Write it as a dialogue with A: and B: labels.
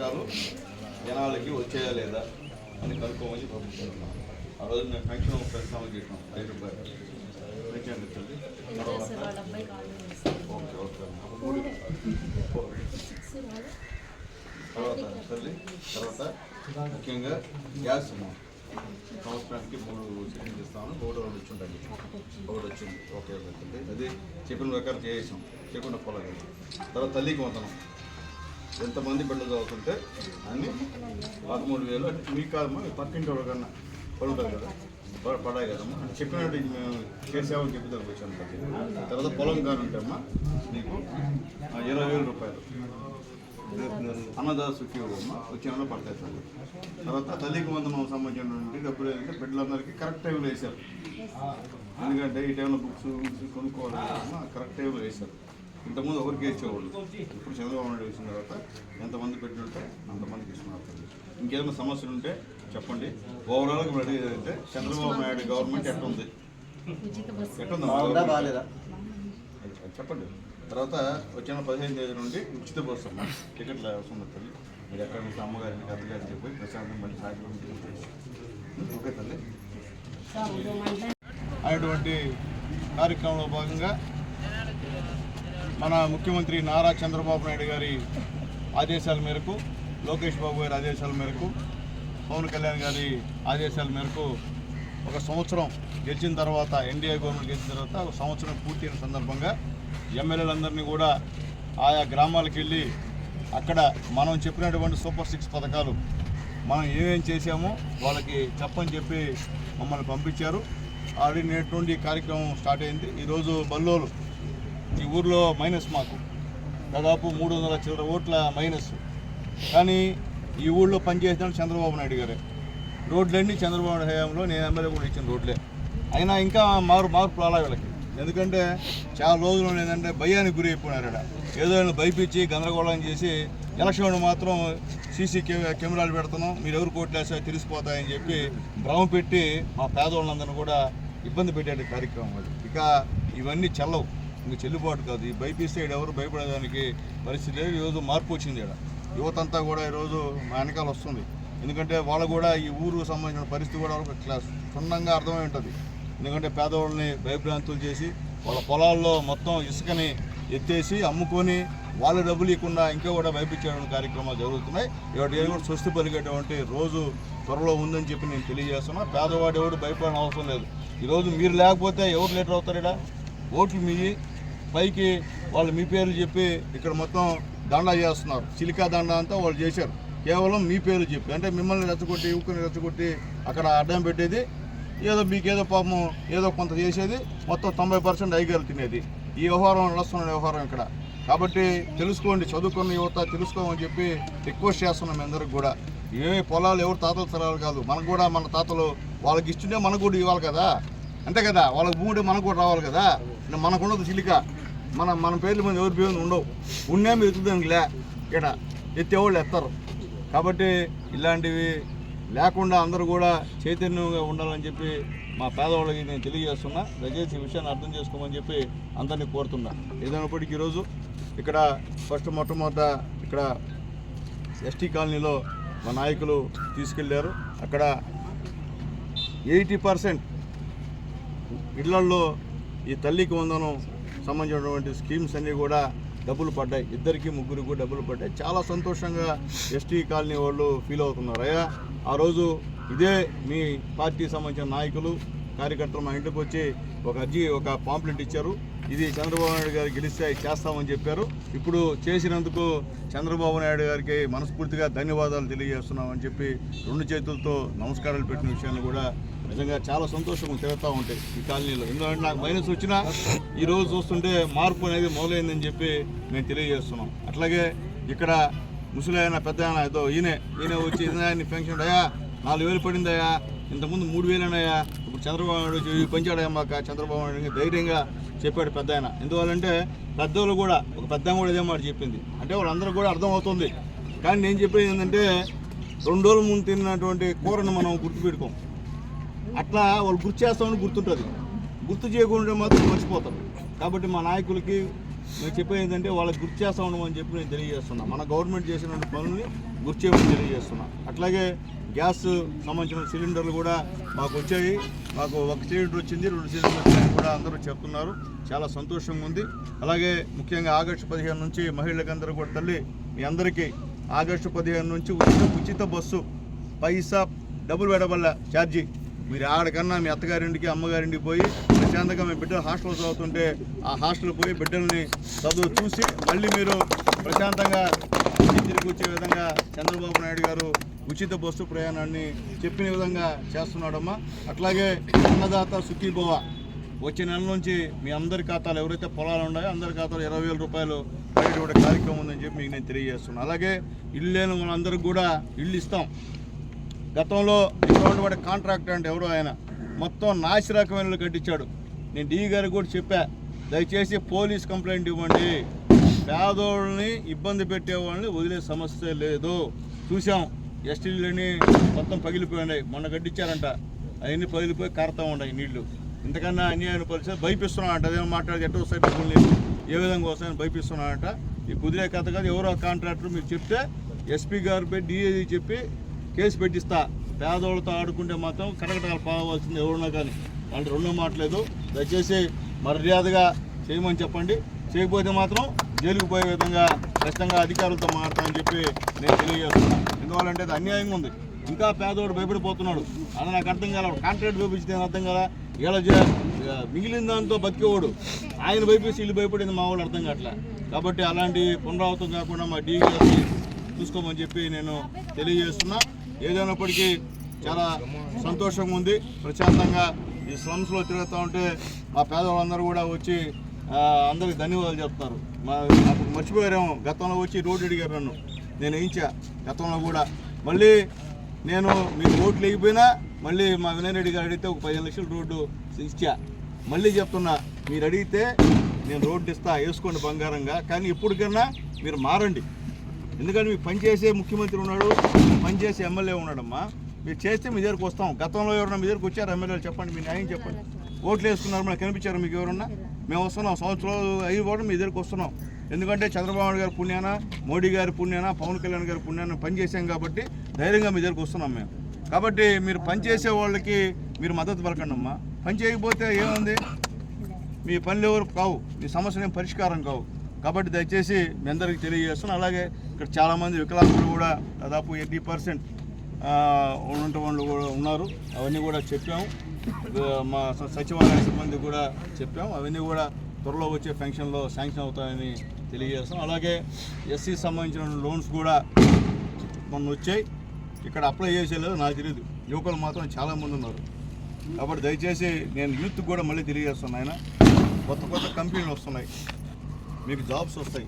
A: పథకాలు జనాలకి వచ్చాయా లేదా అని కనుక్కోమని పంపించారు ఆ రోజు నేను పెన్షన్ ప్రస్తావన చేసినాం. ఐదు రూపాయలు. పెన్షన్ ఇస్తుంది తర్వాత ఓకే ఓకే. మూడు తర్వాత తల్లి తర్వాత ముఖ్యంగా గ్యాస్ సంవత్సరానికి మూడు సిలిండర్ ఇస్తామని ఒకటి రెండు వచ్చి ఉండండి ఒకటి వచ్చింది. Okay okay. అది చెప్పిన ప్రకారం చేసాం చెప్పిన పొలం తర్వాత తల్లికి వందనం. ఎంతమంది బిడ్డలు చదువుతుంటే అన్ని పదమూడు వేలు. అంటే మీకు కాదమ్మా మీ పక్కింటి ఎవరికన్నా పడుతుంది కదా. పడాయి కదమ్మా. అని చెప్పినట్టు ఇది మేము చేసామని చెప్పి దానికి వచ్చాను తర్వాత పొలం కానుంటే అమ్మా మీకు ఇరవై వేల రూపాయలు. అన్నదాత సుఖీ అమ్మ వచ్చేమన్నా పడతాయి సార్ తర్వాత తల్లికి వందనం సంబంధించినటువంటి డబ్బులు ఏంటంటే బిడ్డలందరికీ కరెక్ట్ టైంలో వేశారు. ఎందుకంటే ఈ టైంలో బుక్స్ కొనుక్కోవాలి కరెక్ట్ టైంలో వేశారు. ఇంతకుముందు ఒకరికి వేసేవాళ్ళు ఇప్పుడు చంద్రబాబు నాయుడు వేసిన తర్వాత ఎంతమంది పెట్టుంటే అంతమందికి ఇస్తున్నారు. ఇంకేదైనా సమస్యలు ఉంటే చెప్పండి. ఓవరాల్గా మీరు అడిగేది అంటే చంద్రబాబు నాయుడు గవర్నమెంట్?
B: బాగాలేదా?
A: అది చెప్పండి. తర్వాత వచ్చిన పదిహేను తేదీ నుండి ఉచిత బస్సు అమ్మా. టికెట్లు అవసరం తల్లి. మీరు ఎక్కడ నుంచి అమ్మగారిని అత్తగారిని చెప్పి ప్రశాంతం మళ్ళీ సాయంత్రం. ఓకే తల్లి. అనేటువంటి కార్యక్రమంలో భాగంగా మన ముఖ్యమంత్రి నారా చంద్రబాబు నాయుడు గారి ఆదేశాల మేరకు లోకేష్ బాబు గారి ఆదేశాల మేరకు పవన్ కళ్యాణ్ గారి ఆదేశాల మేరకు ఒక సంవత్సరం గెలిచిన తర్వాత ఎన్డీఏ గవర్నమెంట్ గెలిచిన తర్వాత ఒక సంవత్సరం పూర్తయిన సందర్భంగా ఎమ్మెల్యేలందరినీ కూడా ఆయా గ్రామాలకు వెళ్ళి అక్కడ మనం చెప్పినటువంటి సూపర్ సిక్స్ పథకాలు మనం ఏమేం చేశామో వాళ్ళకి చెప్పని చెప్పి మమ్మల్ని పంపించారు. ఆల్రెడీ నేటి నుండి కార్యక్రమం స్టార్ట్ అయింది. ఈరోజు బల్లోలు ఈ ఊర్లో మైనస్ మాకు. దాదాపు మూడు వందల చిల్లర ఓట్ల మైనస్ కానీ ఈ ఊళ్ళో పనిచేసిన చంద్రబాబు నాయుడు గారే. రోడ్లన్నీ చంద్రబాబు హయాంలో నేను ఎమ్మెల్యే కూడా ఇచ్చిన రోడ్లే. అయినా ఇంకా మారు మార్పు రాలా వీళ్ళకి. ఎందుకంటే చాలా రోజులు ఏంటంటే భయానికి గురి అయిపోయినారు ఏదో భయపించి గందరగోళం చేసి ఎలక్షన్ మాత్రం సీసీ కె- కెమెరాలు పెడుతున్నాం. మీరు ఎవరు కోట్లేసా తెలిసిపోతాయని చెప్పి భ్రమ పెట్టి మా పేదవాళ్ళందరినీ కూడా ఇబ్బంది పెట్టే కార్యక్రమం అది. ఇక ఇవన్నీ చల్లవు. ఇంకా చెల్లుబాటు కాదు. ఈ భయపిస్తే ఎవరు భయపడేదానికి పరిస్థితి లేదు. ఈరోజు మార్పు వచ్చింది ఇక్కడ యువతంతా కూడా ఈరోజు మా వెనకాల వస్తుంది. ఎందుకంటే వాళ్ళు కూడా ఈ ఊరు సంబంధించిన పరిస్థితి కూడా వాళ్ళకి క్లాస్ క్షుణ్ణంగా అర్థమై ఉంటుంది. ఎందుకంటే పేదవాళ్ళని భయభ్రాంతులు చేసి వాళ్ళ పొలాల్లో మొత్తం ఇసుకని ఎత్తేసి అమ్ముకొని వాళ్ళ డబ్బులు ఇవ్వకుండా ఇంకా కూడా భయపించే కార్యక్రమాలు జరుగుతున్నాయి. ఇవాటి కూడా స్వస్తి పలిగేటువంటి రోజు త్వరలో ఉందని చెప్పి నేను తెలియజేస్తున్నా. పేదవాడు ఎవడు భయపడిన అవసరం లేదు ఈరోజు మీరు లేకపోతే ఎవరు లీటర్ అవుతారా ఓట్లు మీ పైకి వాళ్ళు మీ పేరు చెప్పి ఇక్కడ మొత్తం దండ చేస్తున్నారు. చిలికా దండ అంతా వాళ్ళు చేశారు. కేవలం మీ పేరు చెప్పి అంటే మిమ్మల్ని రెచ్చగొట్టి యువకుని రెచ్చగొట్టి అక్కడ అడ్డం పెట్టేది ఏదో మీకేదో పాపం ఏదో కొంత చేసేది మొత్తం తొంభై పర్సెంట్ ఐగర్లు తినేది. ఈ వ్యవహారం నడుస్తున్న వ్యవహారం ఇక్కడ. కాబట్టి తెలుసుకోండి చదువుకున్న యువత తెలుసుకోమని చెప్పి రిక్వెస్ట్ చేస్తున్నాం మీ అందరికి కూడా. ఏమి పొలాలు ఎవరు తాతల తరాలు కాదు. మనకు కూడా మన తాతలు వాళ్ళకి ఇస్తుంటే మనకు కూడా ఇవ్వాలి కదా. అంతే కదా? వాళ్ళకి భూమి మనకు కూడా రావాలి కదా? అంటే చిలిక మన మన పేర్ల మీద ఎవరి పేరు ఉండవు. ఉన్నే మీరు ఎత్తుదానికి లే. ఇక్కడ ఎత్తేవాళ్ళు ఎత్తారు. కాబట్టి ఇలాంటివి లేకుండా అందరూ కూడా చైతన్యంగా ఉండాలని చెప్పి మా పేదవాళ్ళకి నేను తెలియజేస్తున్నా. దయచేసి ఈ విషయాన్ని అర్థం చేసుకోమని చెప్పి అందరినీ కోరుతున్నా. ఏదైనప్పటికీ ఈరోజు ఇక్కడ ఫస్ట్ మొట్టమొదట ఇక్కడ ఎస్టీ కాలనీలో మా నాయకులు తీసుకెళ్ళారు. అక్కడ ఎయిటీ పర్సెంట్ ఇళ్ళల్లో ఈ తల్లికి వందనం సంబంధించినటువంటి స్కీమ్స్ అన్నీ కూడా డబ్బులు పడ్డాయి. ఇద్దరికి ముగ్గురికి కూడా డబ్బులు పడ్డాయి. చాలా సంతోషంగా ఎస్టీ కాలనీ వాళ్ళు ఫీల్ అవుతున్నారు. అయ్యా ఆ రోజు ఇదే మీ పార్టీకి సంబంధించిన నాయకులు కార్యకర్తలు మా ఇంటికి వచ్చి ఒక అర్జీ ఒక పాంప్లెట్ ఇచ్చారు. ఇది చంద్రబాబు నాయుడు గారు గెలిస్తే చేస్తామని చెప్పారు. ఇప్పుడు చేసినందుకు చంద్రబాబు నాయుడు గారికి మనస్ఫూర్తిగా ధన్యవాదాలు తెలియజేస్తున్నామని చెప్పి రెండు చేతులతో నమస్కారాలు పెట్టిన విషయాన్ని కూడా నిజంగా చాలా సంతోషం తిరుగుతూ ఉంటాయి ఈ కాలనీలో. ఎందుకంటే నాకు మైనస్ వచ్చినా ఈరోజు చూస్తుంటే మార్పు అనేది మొదలైందని చెప్పి మేము తెలియజేస్తున్నాం. అట్లాగే ఇక్కడ ముసలైన పెద్ద ఆయన ఏదో ఈయనే ఈయన వచ్చి ఈయన పెన్షన్ అయ్యా నాలుగు వేలు పడిందయ్యా ఇంతకుముందు మూడు వేలనయ్యా ఇప్పుడు చంద్రబాబు నాయుడు వచ్చి పెంచాడయ్యా మాకు చంద్రబాబు నాయుడు ధైర్యంగా చెప్పాడు పెద్ద ఆయన ఎందువల్లంటే పెద్దోళ్ళు కూడా ఒక పెద్ద కూడా ఇదే మాట చెప్పింది. అంటే వాళ్ళందరూ కూడా అర్థమవుతుంది. కానీ నేను చెప్పేది ఏంటంటే రెండు రోజుల ముందు తిన్నటువంటి కూరను మనం గుర్తుపెట్టుకోం. అట్లా వాళ్ళు గుర్తు చేస్తామని గుర్తుంటుంది. గుర్తు చేయకుండా మాత్రం మర్చిపోతారు. కాబట్టి మా నాయకులకి మేము చెప్పేది ఏంటంటే వాళ్ళకి గుర్తు చేస్తా ఉన్నామని చెప్పి నేను తెలియజేస్తున్నా. మన గవర్నమెంట్ చేసిన పనుల్ని గుర్తు చేయమని తెలియజేస్తున్నా. అట్లాగే గ్యాస్ సంబంధించిన సిలిండర్లు కూడా మాకు వచ్చాయి. మాకు ఒక సిలిండర్ వచ్చింది రెండు సిలిండర్లు వచ్చాయని కూడా అందరూ చెప్తున్నారు. చాలా సంతోషంగా ఉంది. అలాగే ముఖ్యంగా ఆగస్టు పదిహేను నుంచి మహిళలందరూ కూడా తల్లి మీ అందరికీ ఆగస్టు పదిహేను నుంచి ఉచిత ఉచిత బస్సు పైసా డబుల్ పెడబల్ల ఛార్జీ మీరు ఆడకన్నా మీ అత్తగారింటికి అమ్మగారింటికి పోయి ప్రశాంతంగా మీ బిడ్డలు హాస్టల్లో చదువుతుంటే ఆ హాస్టల్ పోయి బిడ్డల్ని చదువు చూసి మళ్ళీ మీరు ప్రశాంతంగా తిరిగి వచ్చే విధంగా చంద్రబాబు నాయుడు గారు ఉచిత బస్సు ప్రయాణాన్ని చెప్పిన విధంగా చేస్తున్నాడమ్మా. అట్లాగే అన్నదాత సుఖీభవ వచ్చే నెల నుంచి మీ అందరి ఖాతాలు ఎవరైతే పొలాలు ఉన్నాయో అందరి ఖాతాలు ఇరవై వేల రూపాయలు పడేటువంటి కార్యక్రమం ఉందని చెప్పి మీకు నేను తెలియజేస్తున్నాను. అలాగే ఇల్లు లేని వాళ్ళందరికీ కూడా ఇల్లు ఇస్తాం. గతంలో ఉన్నటువంటి కాంట్రాక్టర్ అంటే ఎవరో ఆయన. మొత్తం నాసి కట్టించాడు. నేను డీ గారికి కూడా చెప్పా దయచేసి పోలీస్ కంప్లైంట్ ఇవ్వండి. పేదోళ్ళని ఇబ్బంది పెట్టే వాళ్ళని వదిలే సమస్య లేదు. చూసాం ఎస్టీలని మొత్తం పగిలిపోయినాయి. మొన్న కట్టించారంట. అవన్నీ పగిలిపోయి కారుతా ఉన్నాయి నీళ్ళు. ఇంతకన్నా అన్యాయం పరిస్థితి భయపిస్తున్నాడంట. అదేమో మాట్లాడి ఎట్ట సైడ్ ఏ విధంగా వస్తాయని భయపిస్తున్నాడంట. ఈ కుదిరే కథ కాదు. ఎవరో కాంట్రాక్టర్ మీరు చెప్తే ఎస్పీ గారు పెట్టి డిఏజీ చెప్పి కేసు పెట్టిస్తా. పేదవాళ్ళతో ఆడుకుంటే మాత్రం కటకటాలు పావాల్సింది ఎవరున్నా కానీ. అంటే రెండో మాటలేదు. దయచేసి మర్యాదగా చేయమని చెప్పండి. చేయకపోతే మాత్రం జైలుకు పోయే విధంగా ఖచ్చితంగా అధికారులతో మాట్లాడని చెప్పి నేను తెలియజేస్తున్నాను. ఎందువల్లంటే అది అన్యాయంగా ఉంది. ఇంకా పేదవాడు భయపడిపోతున్నాడు. అది నాకు అర్థం కాల కాంట్రాక్ట్ భయపించితే అర్థం కదా? ఇలా మిగిలిన దాంతో బతికేవాడు. ఆయన భయపేసి వీళ్ళు భయపడింది మా వాళ్ళు అర్థం కావట్లే. కాబట్టి అలాంటి పునరావృతం కాకుండా మా డీ చూసుకోమని చెప్పి నేను తెలియజేస్తున్నా. ఏదైనప్పటికీ చాలా సంతోషంగా ఉంది. ప్రశాంతంగా ఈ స్లమ్స్లో తిరుగుతూ ఉంటే మా పేదవాళ్ళందరూ కూడా వచ్చి అందరికి ధన్యవాదాలు చెప్తున్నారు మా మర్చిపోయారేమో. గతంలో వచ్చి రోడ్డు అడిగారు నన్ను. నేను వేయించా. గతంలో కూడా. మళ్ళీ నేను మీకు రోడ్లు వేయకపోయినా మళ్ళీ మా వినయ్ రెడ్డి గారు అడిగితే ఒక పదిహేను లక్షలు రోడ్డు ఇచ్చా. మళ్ళీ చెప్తున్నా మీరు అడిగితే నేను రోడ్డు ఇస్తా వేసుకోండి బంగారంగా. కానీ ఇప్పటికన్నా మీరు మారండి. ఎందుకంటే మీకు పనిచేసే ముఖ్యమంత్రి ఉన్నాడు పనిచేసే ఎమ్మెల్యే ఉన్నాడమ్మా. మీరు చేస్తే మీ దగ్గరకు వస్తాం. గతంలో ఎవరన్నా మీ దగ్గరకు వచ్చారు ఎమ్మెల్యేలు? చెప్పండి మీ న్యాయం చెప్పండి. ఓట్లు వేసుకున్నారు మనకు కనిపించారు మీకు ఎవరన్నా? మేము వస్తున్నాం. సంవత్సరాలు అయ్యి కూడా మీ దగ్గరకు వస్తున్నాం. ఎందుకంటే చంద్రబాబు నాయుడు గారి పుణ్యాన మోడీ గారి పుణ్యాన పవన్ కళ్యాణ్ గారి పుణ్యాన పనిచేసాం కాబట్టి ధైర్యంగా మీ దగ్గరకు వస్తున్నాం మేము. కాబట్టి మీరు పనిచేసే వాళ్ళకి మీరు మద్దతు పలకండి అమ్మా. పని చేయకపోతే ఏముంది? మీ పనులు ఎవరు కావు. మీ సమస్యలు ఏం పరిష్కారం కావు. కాబట్టి దయచేసి మీ అందరికీ తెలియజేస్తున్నాను. అలాగే ఇక్కడ చాలామంది వికలాంగులు కూడా దాదాపు ఎయిటీ పర్సెంట్ ఉన్నటువంటి వాళ్ళు కూడా ఉన్నారు. అవన్నీ కూడా చెప్పాము. మా స- సచివాలయ సిబ్బంది కూడా చెప్పాము. అవన్నీ కూడా త్వరలో వచ్చే ఫంక్షన్లో శాంక్షన్ అవుతాయని తెలియజేస్తాం అలాగే ఎస్సీ సంబంధించిన లోన్స్ కూడా మొన్న వచ్చాయి. ఇక్కడ అప్లై చేసేలేదు నాకు తెలియదు యువకులు మాత్రం చాలామంది ఉన్నారు. కాబట్టి దయచేసి నేను యూత్ కూడా మళ్ళీ తెలియజేస్తున్నాను ఆయన. కొత్త కొత్త కంపెనీలు వస్తున్నాయి. మీకు జాబ్స్ వస్తాయి